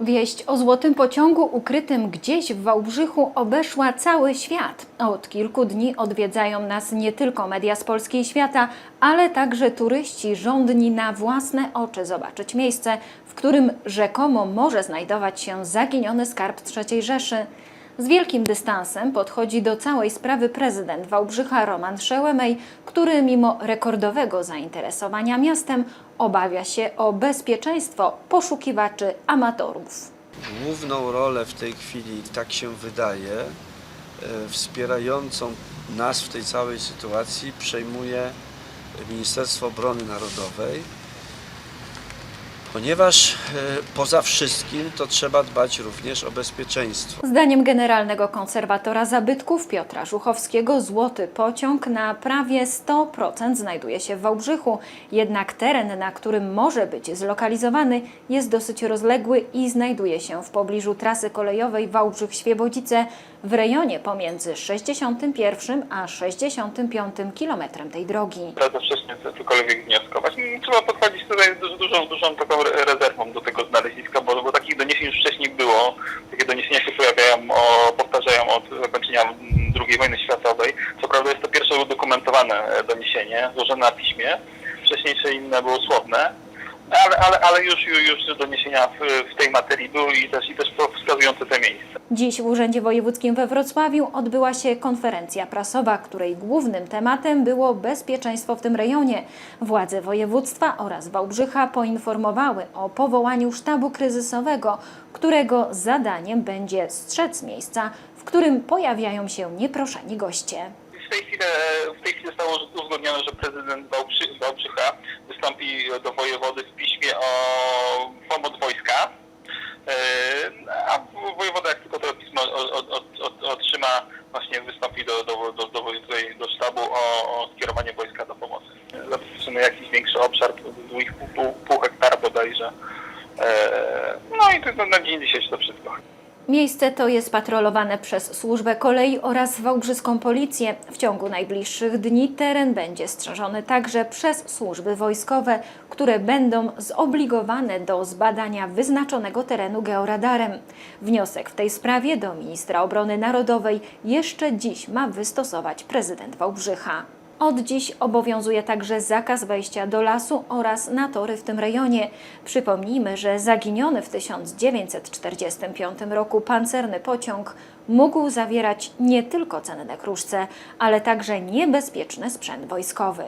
Wieść o złotym pociągu ukrytym gdzieś w Wałbrzychu obeszła cały świat. Od kilku dni odwiedzają nas nie tylko media z Polski i świata, ale także turyści żądni na własne oczy zobaczyć miejsce, w którym rzekomo może znajdować się zaginiony skarb III Rzeszy. Z wielkim dystansem podchodzi do całej sprawy prezydent Wałbrzycha Roman Szełemej, który mimo rekordowego zainteresowania miastem obawia się o bezpieczeństwo poszukiwaczy amatorów. Główną rolę w tej chwili, tak się wydaje, e, wspierającą nas w tej całej sytuacji przejmuje Ministerstwo Obrony Narodowej, ponieważ e, poza wszystkim to trzeba dbać również o bezpieczeństwo. Zdaniem generalnego konserwatora zabytków Piotra Żuchowskiego złoty pociąg na prawie 100% znajduje się w Wałbrzychu, jednak teren, na którym może być zlokalizowany jest dosyć rozległy i znajduje się w pobliżu trasy kolejowej Wałbrzych-Świebodzice w rejonie pomiędzy 61 a 65 kilometrem tej drogi. bardzo wcześnie cokolwiek wnioskować. Trzeba podchodzić tutaj dużą, dużą taką re- rezerwą do tego znaleziska, bo, bo takich doniesień już wcześniej było. Takie doniesienia się pojawiają, o, powtarzają od zakończenia II wojny światowej. Co prawda jest to pierwsze udokumentowane e, doniesienie, złożone na piśmie. Wcześniejsze inne było słowne. Ale, ale, ale już, już, doniesienia w, w tej materii były i też, i też wskazujące te miejsce. Dziś w Urzędzie Wojewódzkim we Wrocławiu odbyła się konferencja prasowa, której głównym tematem było bezpieczeństwo w tym rejonie. Władze województwa oraz Wałbrzycha poinformowały o powołaniu sztabu kryzysowego, którego zadaniem będzie strzec miejsca, w którym pojawiają się nieproszeni goście. W tej chwili, w tej chwili zostało uzgodnione, że prezydent Wałbrzy, Wałbrzycha wystąpi do wojewody w piśmie o pomoc wojska. E, A wojewoda jak tylko to pismo otrzyma, właśnie wystąpi do, do, do, do, do sztabu o, skierowanie wojska do pomocy. Zabezpieczymy jakiś większy obszar, 2,5 pół hektara bodajże. E, No i to na dzień dzisiejszy to wszystko. Miejsce to jest patrolowane przez służbę kolei oraz wałbrzyską policję. W ciągu najbliższych dni teren będzie strzeżony także przez służby wojskowe, które będą zobligowane do zbadania wyznaczonego terenu georadarem. Wniosek w tej sprawie do ministra obrony narodowej jeszcze dziś ma wystosować prezydent Wałbrzycha. Od dziś obowiązuje także zakaz wejścia do lasu oraz na tory w tym rejonie. Przypomnijmy, że zaginiony w 1945 roku pancerny pociąg mógł zawierać nie tylko cenne kruszce, ale także niebezpieczny sprzęt wojskowy.